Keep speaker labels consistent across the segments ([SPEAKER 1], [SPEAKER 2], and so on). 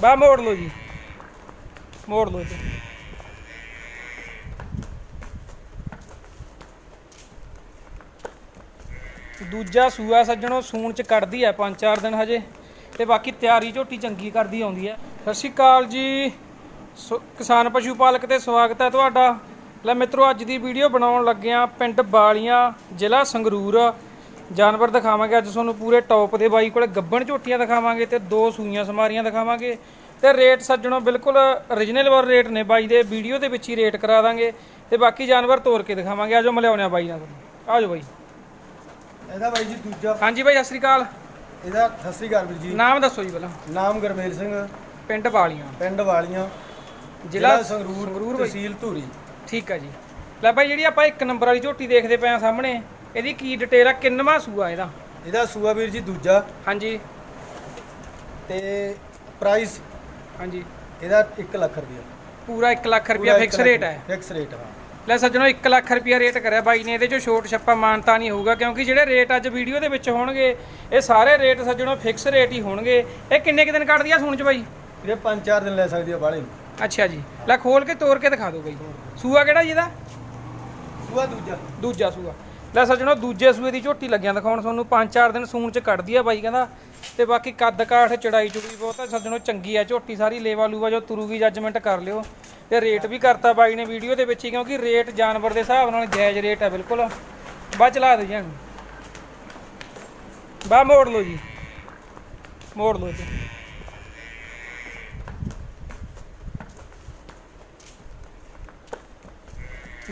[SPEAKER 1] ਬਾ ਮੋੜ ਲਓ ਜੀ। ਮੋੜ ਲਓ ਜੀ। ਦੂਜਾ ਸੂਆ ਸੱਜਣੋ, ਸੂਣ ਚ ਕੱਢਦੀ ਹੈ ਪੰਜ ਚਾਰ ਦਿਨ ਹਜੇ, ਤੇ ਬਾਕੀ ਤਿਆਰੀ ਝੋਟੀ ਚੰਗੀ ਕਰਦੀ ਆਉਂਦੀ ਹੈ ਸਤਿ ਸ਼੍ਰੀ ਅਕਾਲ ਜੀ। ਕਿਸਾਨ ਪਸ਼ੂ ਪਾਲਕ ਤੇ ਸਵਾਗਤ ਹੈ ਤੁਹਾਡਾ। ਲੈ ਮਿੱਤਰੋ, ਅੱਜ ਦੀ ਵੀਡੀਓ ਬਣਾਉਣ ਲੱਗੇ ਆ ਪਿੰਡ ਬਾਲੀਆਂ, ਜ਼ਿਲ੍ਹਾ ਸੰਗਰੂਰ। ਜਾਨਵਰ ਦਿਖਾਵਾਂਗੇ। ਅੱਜ ਤੁਹਾਨੂੰ ਪੂਰੇ ਟੌਪ ਦੇ ਬਾਈ ਕੋਲੇ ਗੱਬਣ ਝੋਟੀਆਂ ਦਿਖਾਵਾਂਗੇ ਤੇ ਦੋ ਸੂਈਆਂ ਸਮਾਰੀਆਂ ਦਿਖਾਵਾਂਗੇ। ਤੇ ਰੇਟ ਸੱਜਣੋ ਬਿਲਕੁਲ origignal ਵਰ ਰੇਟ ਨੇ ਬਾਈ ਦੇ। ਵੀਡੀਓ ਦੇ ਵਿੱਚ ਹੀ ਰੇਟ ਕਰਾ ਦਾਂਗੇ। ਤੇ ਬਾਕੀ ਜਾਨਵਰ ਤੋਰ ਕੇ ਦਿਖਾਵਾਂਗੇ। ਆਜੋ ਮਿਲਿਆਉਣੇ ਆ ਬਾਈ ਨਾਲ। ਆਜੋ ਬਾਈ।
[SPEAKER 2] ਇਹਦਾ ਬਾਈ ਜੀ ਦੂਜਾ
[SPEAKER 1] ਹਾਂਜੀ ਬਾਈ ਸਤਿ ਸ਼੍ਰੀ ਅਕਾਲ।
[SPEAKER 2] ਇਹਦਾ ਸਤਿ ਸ੍ਰੀ ਅਕਾਲ ਵੀਰ ਜੀ।
[SPEAKER 1] ਨਾਮ ਦੱਸੋ ਜੀ ਪਹਿਲਾਂ।
[SPEAKER 2] ਨਾਮ ਗਰਮੇਲ ਸਿੰਘ।
[SPEAKER 1] ਪਿੰਡ ਬਾਲੀਆਂ
[SPEAKER 2] ਪਿੰਡ ਵਾਲੀਆਂ।
[SPEAKER 1] ਜ਼ਿਲ੍ਹਾ
[SPEAKER 2] ਸੰਗਰੂਰ ਤਹਿਸੀਲ ਧੂਰੀ।
[SPEAKER 1] ਠੀਕ ਹੈ ਜੀ। ਲੈ ਬਾਈ ਜਿਹੜੀ ਆਪਾਂ ਇੱਕ ਨੰਬਰ ਵਾਲੀ ਝੋਟੀ ਦੇਖਦੇ ਪਏ ਆ ਸਾਹਮਣੇ ਇਹਦੀ ਕੀ ਡਿਟੇਲ ਆ? ਕਿੰਨਵਾਂ ਸੂਆ ਇਹਦਾ?
[SPEAKER 2] ਇਹਦਾ ਸੂਆ ਵੀਰ ਜੀ ਦੂਜਾ।
[SPEAKER 1] ਹਾਂਜੀ।
[SPEAKER 2] ਤੇ ਪ੍ਰਾਈਸ
[SPEAKER 1] ਹਾਂਜੀ।
[SPEAKER 2] ਇਹਦਾ 1 ਲੱਖ ਰੁਪਇਆ।
[SPEAKER 1] ਪੂਰਾ 1 ਲੱਖ ਰੁਪਿਆ ਫਿਕਸ ਰੇਟ ਹੈ
[SPEAKER 2] ਫਿਕਸ ਰੇਟ ਹਾਂ।
[SPEAKER 1] ਲੈ ਸੱਜਣੋ 1 ਲੱਖ ਰੁਪਿਆ ਰੇਟ ਕਰਿਆ। ਬਾਈ ਨੇ ਇਹਦੇ ਚੋਂ ਛੋਟ ਛੱਪਾ ਮਾਨਤਾ ਨਹੀਂ ਹੋਊਗਾ ਕਿਉਂਕਿ ਜਿਹੜੇ ਰੇਟ ਅੱਜ ਵੀਡੀਓ ਦੇ ਵਿੱਚ ਹੋਣਗੇ ਇਹ ਸਾਰੇ ਰੇਟ ਸੱਜਣੋ ਫਿਕਸ ਰੇਟ ਹੀ ਹੋਣਗੇ। ਇਹ ਕਿੰਨੇ ਕੁ ਦਿਨ ਕੱਢਦੀ ਆ ਸੁਣ ਚ ਬਾਈ?
[SPEAKER 2] ਇਹ 5-4 ਦਿਨ ਲੈ ਸਕਦੀ ਆ ਬਾਲੇ
[SPEAKER 1] ਅੱਛਾ ਜੀ। ਲੈ ਖੋਲ ਕੇ ਤੋੜ ਕੇ ਦਿਖਾ ਦਿਓ ਬਾਈ। ਸੂਆ ਕਿਹੜਾ ਜੀ ਇਹਦਾ?
[SPEAKER 2] ਸੂਆ ਦੂਜਾ।
[SPEAKER 1] ਦੂਜਾ ਸੂਆ। ਲੈ ਸੱਜਣੋ, ਦੂਜੇ ਸੂਏ ਦੀ ਝੋਟੀ ਲੱਗਿਆ ਦਿਖਾਉਣ ਤੁਹਾਨੂੰ। 5-4 ਦਿਨ ਸੂਣ ਚ ਕੱਢਦੀ ਆ ਬਾਈ ਕਹਿੰਦਾ। ਤੇ ਬਾਕੀ ਕੱਦ ਕਾਠ, ਚੜਾਈ ਚੁੜੀ ਬਹੁਤ ਆ। ਸੱਜਣੋ, ਚੰਗੀ ਆ ਝੋਟੀ ਸਾਰੀ। ਲੇਵਾ ਲੂਵਾ ਜੋ ਤੁਰੂਗੀ ਜੱਜਮੈਂਟ ਕਰ ਲਿਓ। ਤੇ ਰੇਟ ਵੀ ਕਰਤਾ ਬਾਈ ਨੇ ਵੀਡੀਓ ਦੇ ਵਿੱਚ ਹੀ, ਕਿਉਂਕਿ ਰੇਟ ਜਾਨਵਰ ਦੇ ਹਿਸਾਬ ਨਾਲ ਜਾਇਜ਼ ਰੇਟ ਆ ਬਿਲਕੁਲ। ਬਾ ਚਲਾ ਦੇ ਜਾਨ ਬਾ ਮੋੜ ਲਓ ਜੀ। ਮੋੜ ਲਓ ਜੀ।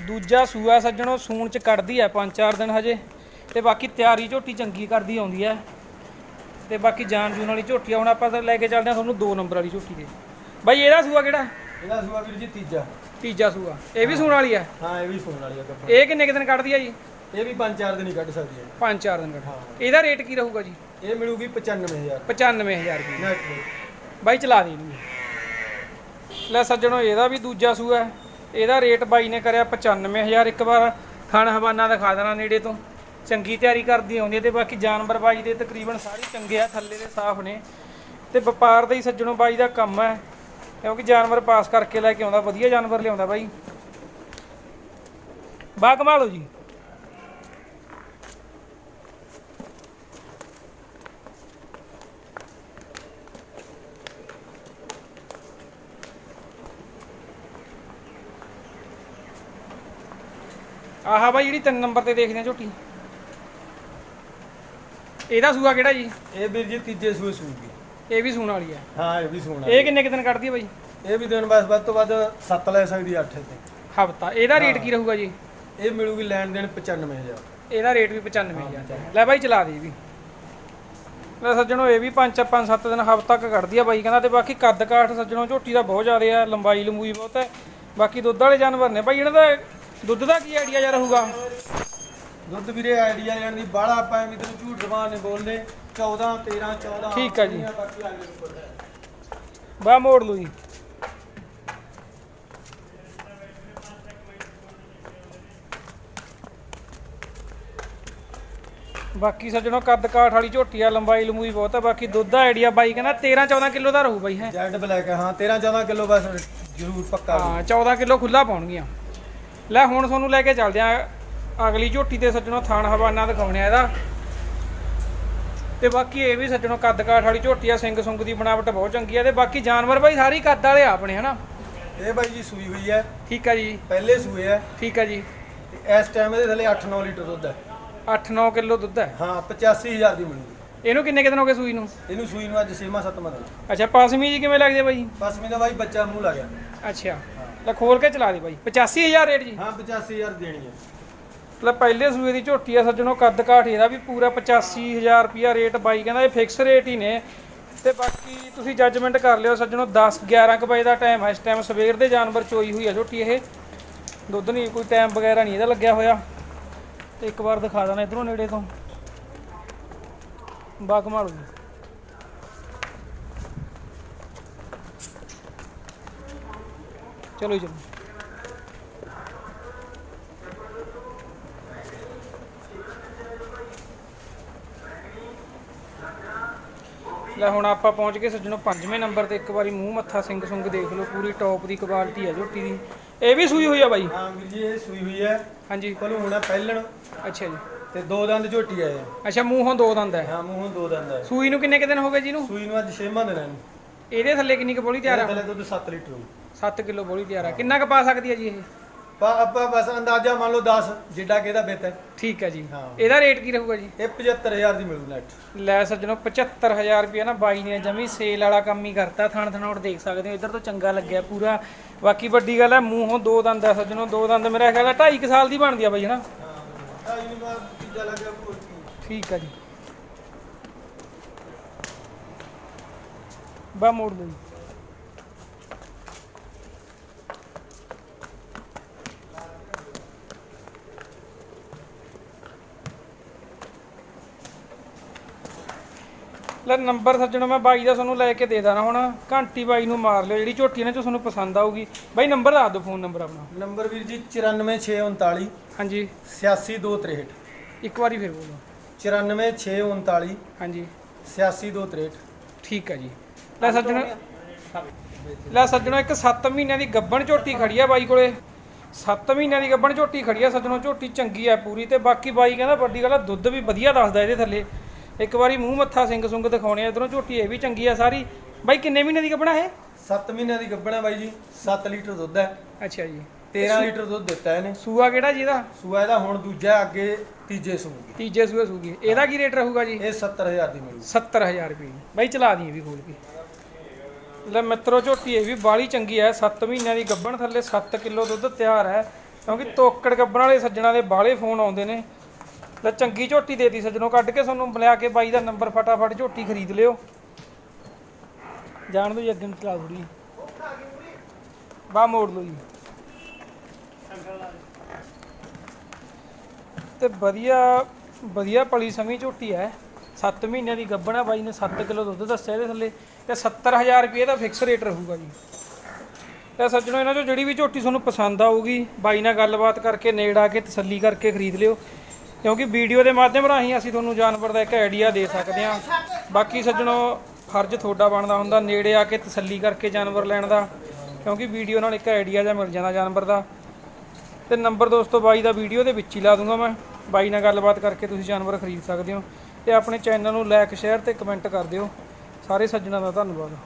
[SPEAKER 1] ਦੂਜਾ ਸੂਆ ਸੱਜਣੋ ਸੂਣ ਚ ਕੱਢਦੀ ਹੈ ਪੰਜ ਚਾਰ ਦਿਨ ਹਜੇ ਤੇ ਬਾਕੀ ਤਿਆਰੀ ਝੋਟੀ ਚੰਗੀ ਕਰਦੀ ਆਉਂਦੀ ਹੈ ਤੇ ਬਾਕੀ ਜਾਨ ਜੂਨ ਵਾਲੀ ਝੋਟੀ ਆ ਹੁਣ ਆਪਾਂ ਤਾਂ ਲੈ ਕੇ ਚੱਲਦੇ ਹਾਂ ਤੁਹਾਨੂੰ ਦੋ ਨੰਬਰ ਵਾਲੀ ਝੋਟੀ ਦੇ। ਬਾਈ ਇਹਦਾ ਸੂਆ ਕਿਹੜਾ?
[SPEAKER 2] ਇਹਦਾ ਸੂਆ ਵੀਰ ਜੀ ਤੀਜਾ।
[SPEAKER 1] ਤੀਜਾ ਸੂਆ। ਇਹ ਵੀ ਸੂਣ ਵਾਲੀ ਹੈ
[SPEAKER 2] ਹਾਂ ਇਹ ਵੀ ਸੂਣ ਵਾਲੀ ਆ ਗੱਪਾ
[SPEAKER 1] ਇਹ ਕਿੰਨੇ ਕੁ ਦਿਨ ਕੱਢਦੀ ਆ ਜੀ?
[SPEAKER 2] ਇਹ ਵੀ 5-4 ਦਿਨ ਹੀ ਕੱਢ ਸਕਦੀ ਹੈ
[SPEAKER 1] ਪੰਜ ਚਾਰ ਦਿਨ ਕੱਢ। ਇਹਦਾ ਰੇਟ ਕੀ ਰਹੂਗਾ ਜੀ?
[SPEAKER 2] ਇਹ ਮਿਲੂਗੀ 95000
[SPEAKER 1] 95000 ਰੁਪਏ। ਬਾਈ ਚਲਾ ਦੇ ਇਹਨੂੰ। ਲੈ ਸੱਜਣੋ ਇਹਦਾ ਵੀ ਦੂਜਾ ਸੂਆ ਹੈ। ਇਹਦਾ ਰੇਟ ਬਾਈ ਨੇ ਕਰਿਆ 95000 ਇੱਕ ਵਾਰ ਖਾਣ ਹਵਾਨਾ ਦਿਖਾ ਦੇਣਾ ਨੇੜੇ ਤੋਂ। ਚੰਗੀ ਤਿਆਰੀ ਕਰਦੀ ਆਉਂਦੀ ਹੈ ਤੇ ਬਾਕੀ ਜਾਨਵਰ ਬਾਈ ਦੇ ਤਕਰੀਬਨ ਸਾਰੇ ਚੰਗੇ ਆ, ਥੱਲੇ ਦੇ ਸਾਫ਼ ਨੇ। ਤੇ ਵਪਾਰ ਦਾ ਹੀ ਸੱਜਣੋ ਬਾਈ ਦਾ ਕੰਮ ਹੈ, ਕਿਉਂਕਿ ਜਾਨਵਰ ਪਾਸ ਕਰਕੇ ਲੈ ਕੇ ਆਉਂਦਾ, ਵਧੀਆ ਜਾਨਵਰ ਲਿਆਉਂਦਾ ਬਾਈ। ਬਾ ਕਮਾਲੋ ਜੀ। ਆਹਾ ਬਾਈ ਜਿਹੜੀ ਤਿੰਨ ਨੰਬਰ ਤੇ ਦੇਖਦੇ ਆ ਝੋਟੀ। ਇਹਦਾ ਸੂਆ ਕਿਹੜਾ ਜੀ?
[SPEAKER 2] ਇਹ ਵੀਰ ਜੀ ਤੀਜੇ ਸੂਏ ਸੂਗੀ।
[SPEAKER 1] ਇਹ ਵੀ ਸੂਣ ਵਾਲੀ ਹੈ
[SPEAKER 2] ਹਾਂ ਇਹ ਵੀ ਸੂਣ
[SPEAKER 1] ਇਹ ਕਿੰਨੇ ਕੁ ਦਿਨ ਕੱਢਦੀ ਹੈ ਬਾਈ?
[SPEAKER 2] ਇਹ ਵੀ ਦਿਨ ਬਸ ਵੱਧ ਤੋਂ ਵੱਧ 7 ਲੈ ਸਕਦੀ 8 ਤੇ।
[SPEAKER 1] ਹਫਤਾ। ਇਹਦਾ ਰੇਟ ਕੀ ਰਹੂਗਾ ਜੀ?
[SPEAKER 2] ਇਹ ਮਿਲੂਗੀ ਲੈਣ ਦੇਣ 95000
[SPEAKER 1] ਇਹਦਾ ਰੇਟ ਵੀ 95000 ਲੈ ਬਾਈ ਚਲਾ ਦੇ ਵੀ। ਲੈ ਸੱਜਣੋ ਇਹ ਵੀ 5 5 7 ਦਿਨ ਹਫਤਾ ਤੱਕ ਕੱਢਦੀ ਆ ਬਾਈ। ਕਹਿੰਦਾ ਤੇ ਬਾਕੀ ਕੱਦ ਕਾਠ ਸੱਜਣੋ ਝੋਟੀ ਦਾ ਬਹੁਤ ਜ਼ਿਆਦਾ ਆ ਲੰਬਾਈ ਲੰਬੂਈ ਬਹੁਤ ਹੈ। ਬਾਕੀ ਦੁੱਧ ਵਾਲੇ ਜਾਨਵਰ ਨੇ ਬਾਈ ਇਹਨਾਂ ਦਾ ਦੁੱਧ ਦਾ ਕੀ ਆਈਡੀਆ ਜਾ ਰਹੂਗਾ
[SPEAKER 2] ਦੁੱਧ ਵੀਰੇ ਆਈਡੀਆ ਲੈਣ ਦੀ ਬਾਹਲਾ ਆਪਾਂ ਐਵੇਂ ਤੈਨੂੰ ਝੂਠ ਜ਼ਬਾਨ ਨਹੀਂ ਬੋਲਦੇ। 14 13 14
[SPEAKER 1] ਠੀਕ ਆ ਜੀ।
[SPEAKER 2] ਬਾਕੀ ਆ ਗਏ ਉੱਪਰ ਹੈ।
[SPEAKER 1] ਬਾ ਮੋੜ ਲੂ ਜੀ। ਬਾਕੀ ਸੱਜਣੋ ਕੱਦ ਕਾਠ ਵਾਲੀ ਝੋਟੀ ਆ ਲੰਬਾਈ ਲੰਬੂਈ ਬਹੁਤ ਆ। ਬਾਕੀ ਦੁੱਧ ਦਾ ਆਈਡੀਆ ਬਾਈ ਕਹਿੰਦਾ 13 14 ਕਿਲੋ ਦਾ ਰਹੂ ਬਾਈ ਹੈ?
[SPEAKER 2] ਜੈਡ ਬਲੈਕ ਹਾਂ 13 14 ਕਿਲੋ ਬਸ ਜ਼ਰੂਰ ਪੱਕਾ
[SPEAKER 1] ਹਾਂ 14 ਕਿਲੋ ਖੁੱਲਾ ਪਾਉਣਗੀਆਂ। ਲੈ ਹੁਣ ਤੁਹਾਨੂੰ ਲੈ ਕੇ ਚੱਲਦੇ ਆ। ਅਗਲੀ ਝੋਟੀ ਤੇ ਸੱਜਣੋ ਥਾਣ ਹਵਾਨਾ ਦਿਖਾਉਣੇ ਆ ਇਹਦਾ। ਤੇ ਬਾਕੀ ਇਹ ਵੀ ਸੱਜਣੋ ਕੱਦ ਕਾਠ ਵਾਲੀ ਝੋਟੀ ਆ ਸਿੰਘ ਸੁੰਗ ਦੀ ਬਣਾਵਟ ਬਹੁਤ ਚੰਗੀ ਆ ਤੇ ਬਾਕੀ ਜਾਨਵਰ ਬਾਈ ਸਾਰੀ ਕੱਦ ਵਾਲੇ ਆ ਆਪਣੇ ਹਨਾ?
[SPEAKER 2] ਇਹ ਬਾਈ ਜੀ ਸੂਈ ਹੋਈ ਹੈ
[SPEAKER 1] ਠੀਕ ਆ ਜੀ।
[SPEAKER 2] ਪਹਿਲੇ ਸੂਏ ਹੈ
[SPEAKER 1] ਠੀਕ ਆ ਜੀ।
[SPEAKER 2] ਤੇ ਇਸ ਟਾਈਮ ਇਹਦੇ ਥੱਲੇ 8-9 ਲੀਟਰ ਦੁੱਧ ਹੈ
[SPEAKER 1] 8-9 ਕਿਲੋ ਦੁੱਧ ਹੈ
[SPEAKER 2] ਹਾਂ 85000 ਦੀ ਮਿਲੂਗੀ।
[SPEAKER 1] ਇਹਨੂੰ ਕਿੰਨੇ ਕੁ ਦਿਨ ਹੋ ਗਏ ਸੂਈ ਨੂੰ?
[SPEAKER 2] ਇਹਨੂੰ ਸੂਈ ਨੂੰ ਅੱਜ ਛੇਵਾਂ ਸੱਤਵਾਂ ਦਿਨ।
[SPEAKER 1] ਅੱਛਾ ਪਾਸਮੀ ਜੀ ਕਿਵੇਂ ਲੱਗਦੀ ਬਾਈ?
[SPEAKER 2] ਪਸਮੀ ਦਾ ਬਾਈ ਬੱਚਾ ਮੂੰਹ ਲਾ ਗਿਆ।
[SPEAKER 1] ਅੱਛਾ। ਲੈ ਖੋਲ ਕੇ ਚਲਾ ਦੇ ਬਾਈ। 85000 ਰੇਟ ਜੀ।
[SPEAKER 2] ਹਾਂ 85000 ਦੇਣੀ ਹੈ।
[SPEAKER 1] ਲੈ ਪਹਿਲੇ ਸੂਏ ਦੀ ਝੋਟੀ ਆ ਸੱਜਣੋ ਕੱਦ ਕਾਠ ਇਹਦਾ ਵੀ ਪੂਰਾ 85000 ਰੁਪਿਆ ਰੇਟ ਬਾਈ ਕਹਿੰਦਾ ਇਹ ਫਿਕਸ ਰੇਟ ਹੀ ਨੇ। ਤੇ ਬਾਕੀ ਤੁਸੀਂ ਜੱਜਮੈਂਟ ਕਰ ਲਿਓ ਸੱਜਣੋ 10 11 ਕੁ ਵਜੇ ਦਾ ਟਾਈਮ ਹੈ। ਇਸ ਟਾਈਮ ਸਵੇਰ ਦੇ ਜਾਨਵਰ ਚੋਈ ਹੋਈ ਆ ਝੋਟੀ ਇਹ। ਦੁੱਧ ਨਹੀਂ ਕੋਈ ਟਾਈਮ ਵਗੈਰਾ ਨਹੀਂ ਇਹਦਾ ਲੱਗਿਆ ਹੋਇਆ। ਤੇ ਇੱਕ ਵਾਰ ਦਿਖਾ ਦੇਣਾ ਇਧਰੋਂ ਨੇੜੇ ਤੋਂ। ਬਾਗ ਮਾਰੋ ਜੀ। ਚਲੋ ਜੀ। ਚਲੋ ਲੈ ਹੁਣ ਆਪਾਂ ਪਹੁੰਚ ਗਏ ਸੱਜਣੋ ਪੰਜਵੇਂ ਨੰਬਰ ਤੇ। ਇੱਕ ਵਾਰੀ ਮੂੰਹ ਮੱਥਾ ਸਿੰਘ ਸੁੰਗ ਦੇਖ ਲਓ ਪੂਰੀ ਟੌਪ ਦੀ ਕੁਆਲਿਟੀ ਹੈ ਝੋਟੀ ਦੀ ਇਹ ਵੀ ਸੂਈ ਹੋਈ ਆ ਬਾਈ?
[SPEAKER 2] ਹਾਂ ਵੀਰ ਜੀ ਇਹ ਸੂਈ ਹੋਈ ਹੈ
[SPEAKER 1] ਹਾਂਜੀ।
[SPEAKER 2] ਕੋਲੋਂ ਹੋਣਾ ਪਹਿਲਣ।
[SPEAKER 1] ਅੱਛਾ ਜੀ।
[SPEAKER 2] ਤੇ ਦੋ ਦੰਦ ਝੋਟੀ ਆਏ ਆ।
[SPEAKER 1] ਅੱਛਾ ਮੂੰਹੋਂ ਦੋ ਦੰਦ ਹੈ
[SPEAKER 2] ਹਾਂ ਮੂੰਹੋਂ ਦੋ ਦੰਦ ਹੈ
[SPEAKER 1] ਸੂਈ ਨੂੰ ਕਿੰਨੇ ਕੁ ਦਿਨ ਹੋ ਗਏ ਜੀ ਨੂੰ
[SPEAKER 2] ਸੂਈ ਨੂੰ ਅੱਜ ਛੇਵਾਂ ਦਿਨ ਹੈ
[SPEAKER 1] ਇਹਦੇ ਥੱਲੇ ਕਿੰਨੀ ਕੁ ਬੋਲੀ ਤਿਆਰ ਆ?
[SPEAKER 2] ਥੱਲੇ ਦੁੱਧ 7 ਲੀਟਰ ਹੋਊ।
[SPEAKER 1] 7 ਕਿਲੋ ਬੋਲੀ ਤਿਆਰ ਆ। ਕਿੰਨਾ ਕੁ ਪਾ ਸਕਦੀ ਹੈ ਜੀ ਇਹ?
[SPEAKER 2] ਪਾ ਆਪਾਂ ਬਸ ਅੰਦਾਜ਼ਾ ਮੰਨ ਲਓ 10 ਜਿੱਡਾ ਕਿ ਇਹਦਾ ਬਿੱਤ ਹੈ।
[SPEAKER 1] ਠੀਕ ਹੈ ਜੀ।
[SPEAKER 2] ਹਾਂ।
[SPEAKER 1] ਇਹਦਾ ਰੇਟ ਕੀ ਰਹੂਗਾ ਜੀ?
[SPEAKER 2] ਇਹ 75000 ਦੀ ਮਿਲੂ ਨੈਟ
[SPEAKER 1] ਲੈ ਸੱਜਣੋ 75000 ਰੁਪਏ ਨਾ ਬਾਈ ਨੇ ਜਮੀ ਸੇਲ ਵਾਲਾ ਕੰਮ ਹੀ ਕਰਤਾ। ਥਣ ਥਣੋੜ ਦੇਖ ਸਕਦੇ ਹੋ ਇੱਧਰ ਤੋਂ ਚੰਗਾ ਲੱਗਿਆ ਪੂਰਾ। ਬਾਕੀ ਵੱਡੀ ਗੱਲ ਹੈ ਮੂੰਹੋਂ ਦੋ ਦੰਦ ਆ ਸੱਜਣੋ ਦੋ ਦੰਦ ਮੇਰਾ ਖਿਆਲ ਹੈ 2.5 ਸਾਲ ਦੀ ਬਣਦੀ ਆ ਬਾਈ ਹਨਾ
[SPEAKER 2] ਹਾਂ ਤੀਜਾ ਲੱਗਿਆ
[SPEAKER 1] ਠੀਕ ਆ ਜੀ। ਬਾ ਮੋੜ ਲਓ ਜੀ। ਲੈ ਨੰਬਰ ਸੱਜਣੋ ਮੈਂ ਬਾਈ ਦਾ ਤੁਹਾਨੂੰ ਲੈ ਕੇ ਦੇ ਦਾਂ ਹੁਣ। ਘੰਟੀ ਬਾਈ ਨੂੰ ਮਾਰ ਲਿਓ ਜਿਹੜੀ ਝੋਟੀ ਇਹਨਾਂ ਚੋਂ ਤੁਹਾਨੂੰ ਪਸੰਦ ਆਊਗੀ। ਬਾਈ ਨੰਬਰ ਦੱਸ ਦਿਓ ਫੋਨ ਨੰਬਰ ਆਪਣਾ।
[SPEAKER 2] ਨੰਬਰ ਵੀਰ ਜੀ 94639
[SPEAKER 1] ਹਾਂਜੀ।
[SPEAKER 2] 86263
[SPEAKER 1] ਇੱਕ ਵਾਰੀ ਫਿਰ ਬੋਲੋ।
[SPEAKER 2] 94639
[SPEAKER 1] ਹਾਂਜੀ।
[SPEAKER 2] 86263
[SPEAKER 1] ਠੀਕ ਹੈ ਜੀ। ਲੈ ਸੱਜਣੋ ਲੈ ਸੱਜਣੋ ਇੱਕ 7 ਮਹੀਨਿਆਂ ਦੀ ਗੱਬਣ ਝੋਟੀ ਖੜੀ ਆ ਬਾਈ ਕੋਲੇ। 7 ਮਹੀਨਿਆਂ ਦੀ ਗੱਬਣ ਝੋਟੀ ਖੜੀ ਆ ਸੱਜਣੋ ਝੋਟੀ ਚੰਗੀ ਆ ਪੂਰੀ ਤੇ ਬਾਕੀ ਬਾਈ ਕਹਿੰਦਾ ਵੱਡੀ ਗੱਲ ਆ ਦੁੱਧ ਵੀ ਵਧੀਆ ਦੱਸਦਾ ਇਹਦੇ ਥੱਲੇ। ਇੱਕ ਵਾਰੀ ਮੂੰਹ ਮੱਥਾ ਸਿੰਘ ਸੁੰਗ ਦਿਖਾਉਣੇ ਆ ਇਧਰੋਂ ਝੋਟੀ ਇਹ ਵੀ ਚੰਗੀ ਆ ਸਾਰੀ। ਬਾਈ ਕਿੰਨੇ ਮਹੀਨੇ ਦੀ ਗੱਬਣਾ ਇਹ?
[SPEAKER 2] 7 ਮਹੀਨਿਆਂ ਦੀ ਗੱਭਣਾ ਬਾਈ ਜੀ 7 ਲੀਟਰ ਦੁੱਧ ਹੈ।
[SPEAKER 1] ਅੱਛਾ ਜੀ।
[SPEAKER 2] 13 ਲੀਟਰ ਦੁੱਧ ਦਿੱਤਾ ਇਹਨੇ।
[SPEAKER 1] ਸੂਆ ਕਿਹੜਾ ਜੀ ਇਹਦਾ?
[SPEAKER 2] ਸੂਆ ਇਹਦਾ ਹੁਣ ਦੂਜਾ ਅੱਗੇ ਤੀਜੇ ਸੂਗੀ।
[SPEAKER 1] ਤੀਜੇ ਸੂਏ ਸੂਗੀ। ਇਹਦਾ ਕੀ ਰੇਟ ਰਹੂਗਾ ਜੀ?
[SPEAKER 2] ਇਹ 70000 ਦੀ ਮਿਲੂ
[SPEAKER 1] 70000 ਰੁਪਏ ਬਾਈ ਚਲਾ ਦੀ ਵੀ ਖੋਲ ਕੇ। ਲੈ ਮਿੱਤਰੋ ਝੋਟੀ ਇਹ ਵੀ ਬਾਲੀ ਚੰਗੀ ਹੈ 7 ਮਹੀਨਿਆਂ ਦੀ ਗੱਭਣ ਥੱਲੇ 7 ਕਿਲੋ ਦੁੱਧ ਤਿਆਰ ਹੈ। ਕਿਉਂਕਿ ਤੋਕੜ ਗੱਭਣ ਵਾਲੇ ਸੱਜਣਾ ਦੇ ਬਾਲੇ ਫੋਨ ਆਉਂਦੇ ਨੇ। ਲੈ ਚੰਗੀ ਝੋਟੀ ਦੇਤੀ ਸੱਜਣੋ, ਕੱਢ ਕੇ ਤੁਹਾਨੂੰ ਮਿਲਿਆ ਕੇ ਬਾਈ ਦਾ ਨੰਬਰ ਫਟਾਫਟ ਝੋਟੀ ਖਰੀਦ ਲਿਓ। ਜਾਣ ਦੋ ਜੀ, ਅੱਗੇ ਨੂੰ ਚਲਾ ਥੋੜੀ ਬਾ ਮੋੜ ਲਓ ਜੀ। ਤੇ ਵਧੀਆ ਵਧੀਆ ਪਲੀ ਸਮੀ ਝੋਟੀ ਹੈ। 7 ਮਹੀਨਿਆਂ ਦੀ ਗੱਭਣਾ ਬਾਈ ਨੇ 7 ਕਿਲੋ ਦੁੱਧ ਦੱਸਿਆ ਇਹਦੇ ਥੱਲੇ। ਤੇ 70000 ਰੁਪਏ ਦਾ ਫਿਕਸ ਰੇਟ ਰਹੂਗਾ ਜੀ। ਤੇ ਸੱਜਣੋ, ਇਹਨਾਂ ਚੋਂ ਜਿਹੜੀ ਵੀ ਝੋਟੀ ਤੁਹਾਨੂੰ ਪਸੰਦ ਆਊਗੀ, ਬਾਈ ਨਾਲ ਗੱਲਬਾਤ ਕਰਕੇ, ਨੇੜ ਆ ਕੇ ਤਸੱਲੀ ਕਰਕੇ ਖਰੀਦ ਲਿਓ। ਕਿਉਂਕਿ ਵੀਡੀਓ ਦੇ ਮਾਧਿਅਮ ਰਾਹੀਂ ਅਸੀਂ ਤੁਹਾਨੂੰ ਜਾਨਵਰ ਦਾ ਇੱਕ ਆਈਡੀਆ ਦੇ ਸਕਦੇ ਹਾਂ। ਬਾਕੀ ਸੱਜਣੋ, ਫਰਜ਼ ਤੁਹਾਡਾ ਬਣਦਾ ਹੁੰਦਾ ਨੇੜੇ ਆ ਕੇ ਤਸੱਲੀ ਕਰਕੇ ਜਾਨਵਰ ਲੈਣ ਦਾ, ਕਿਉਂਕਿ ਵੀਡੀਓ ਨਾਲ ਇੱਕ ਆਈਡੀਆ ਜਿਹਾ ਮਿਲ ਜਾਂਦਾ ਜਾਨਵਰ ਦਾ। ਤੇ ਨੰਬਰ ਦੋਸਤੋ, ਬਾਈ ਦਾ ਵੀਡੀਓ ਦੇ ਵਿੱਚ ਹੀ ਲਾ ਦੂੰਗਾ ਮੈਂ। ਬਾਈ ਨਾਲ ਗੱਲਬਾਤ ਕਰਕੇ ਤੁਸੀਂ ਜਾਨਵਰ ਖਰੀਦ ਸਕਦੇ ਹੋ। ਤੇ ਆਪਣੇ ਚੈਨਲ ਨੂੰ ਲਾਇਕ ਸ਼ੇਅਰ ਤੇ ਕਮੈਂਟ ਕਰ ਦਿਓ। ਸਾਰੇ ਸੱਜਣਾਂ ਦਾ ਧੰਨਵਾਦ।